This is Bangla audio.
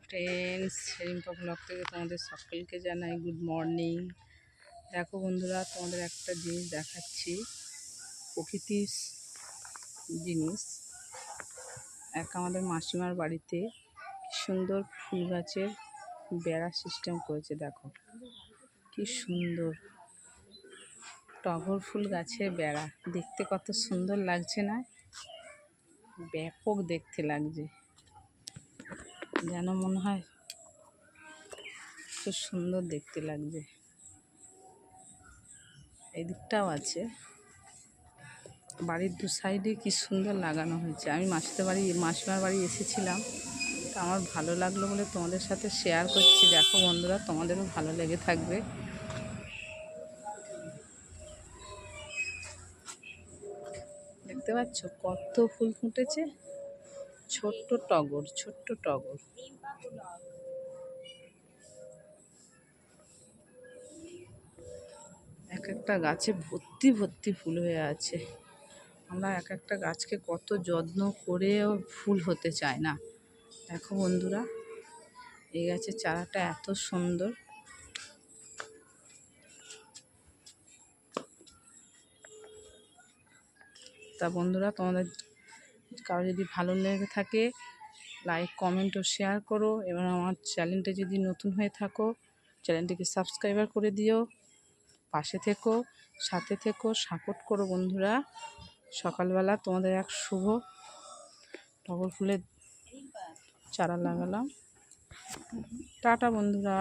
ফ্রেন্ডস, রিম্পা ব্লগ থেকে তোমাদের সকলকে জানাই গুড মর্নিং। দেখো বন্ধুরা, তোমাদের একটা জিনিস দেখাচ্ছি, প্রকৃতির জিনিস। এক আমাদের মাসিমার বাড়িতে সুন্দর ফুল গাছের বেড়া সিস্টেম করেছে, দেখো। কি সুন্দর। টগর ফুল গাছের বেড়া। দেখতে কত সুন্দর লাগছে না? ব্যাপক দেখতে লাগছে। যেন মনে হয় খুব সুন্দর দেখতে লাগছে। এদিকটাও আছে। বাড়ির দু সাইডে কি সুন্দর লাগানো হয়েছে। আমি মাসিদের বাড়ি, মাসিমার বাড়ি এসেছিলাম। তা আমার ভালো লাগল বলে তোমাদের সাথে শেয়ার করছি। দেখো বন্ধুরা, তোমাদেরও ভালো লেগে থাকবে। দেখতে পাচ্ছ কত ফুল ফুটেছে? ছোট্ট টগর ছোট্ট টগর। এক একটা গাছে ভর্তি ভর্তি ফুল হয়ে আছে। আমরা এক একটা গাছকে কত যত্ন করেও ফুল হতে চায় না। দেখো বন্ধুরা, এই গাছের চারাটা এত সুন্দর। তা বন্ধুরা, তোমাদের কারও যদি ভালো লেগে থাকে লাইক কমেন্ট ও শেয়ার করো। এবং আমার চ্যানেলটা যদি নতুন হয়ে থাকো চ্যানেলটিকে সাবস্ক্রাইবার করে দিও। পাশে থেকো, সাথে থেকো সাপোর্ট করো বন্ধুরা। সকালবেলা তোমাদের এক শুভ টগর ফুলের চারা লাগালাম। টাটা বন্ধুরা।